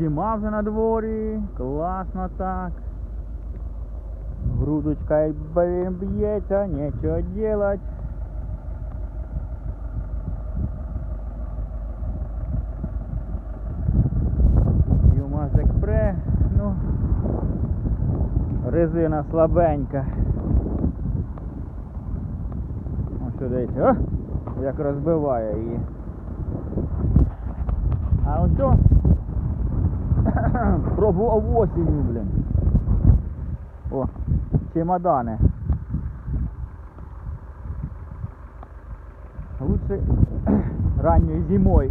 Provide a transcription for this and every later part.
Зима вже на дворі, класно так. Грудочка й, блин, б'ється, нічого делать. Юмазик пре, ну, резина слабенька. Ось дивіться, о, як розбиває її. А ось? Пробував осінню, блін. О, чемодани. Лучше ранньою зимой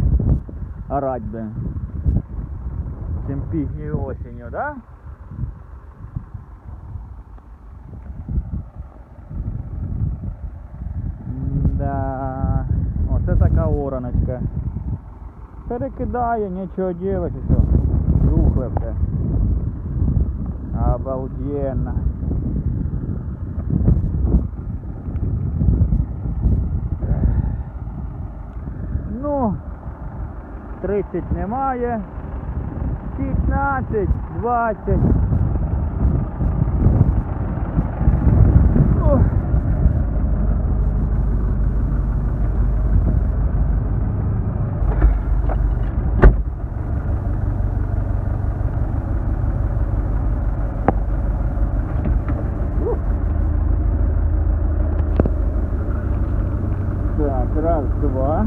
орать, блин. Чем пізньою осенью, да? Да. Оце така ораночка. Перекидає, нічого делать, і все. Все. Обалденно. Ну, 30 немає. 15, 20. Так, раз, два.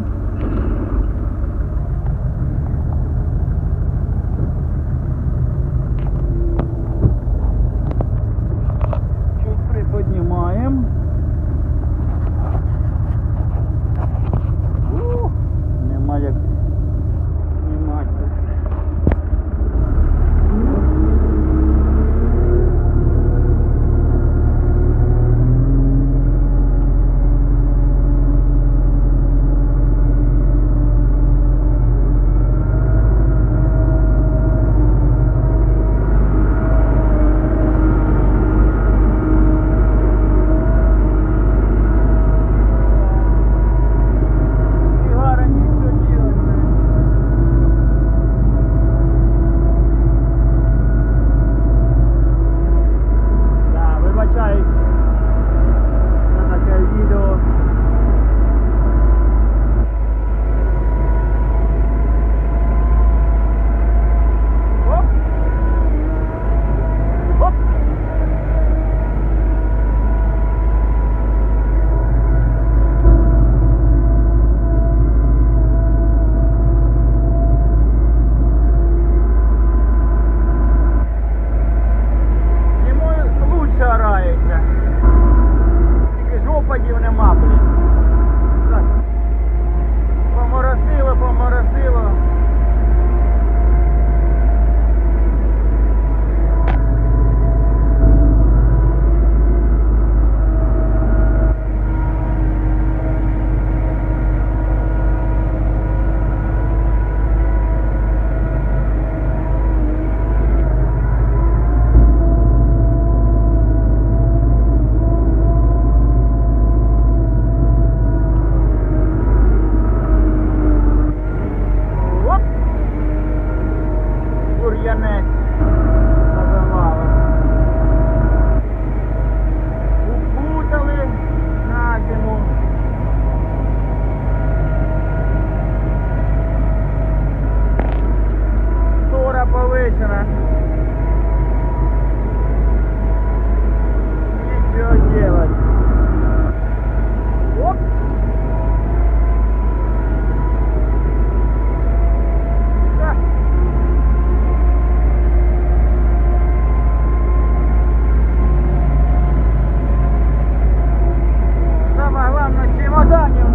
завдання.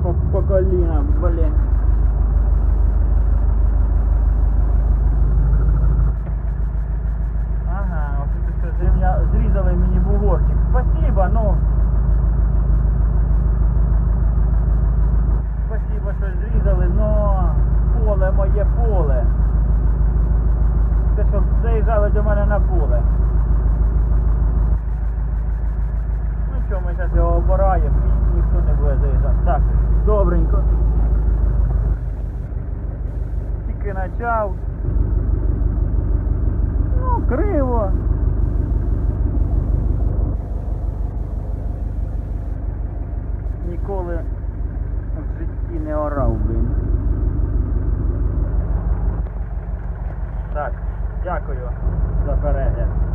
Типу, по, по колінам, блін. Ага, ось це зрівня... зрізали мені буворчик. Спасибо, ну. Спасибо, що зрізали, но поле моє поле. Те, що заїжджали до мене на поле. загорає, ніхто не буде заїжджати. Так, добренько. Тільки почав. Ну, криво. Ніколи в житті не орав, блін. Так, дякую за перегляд.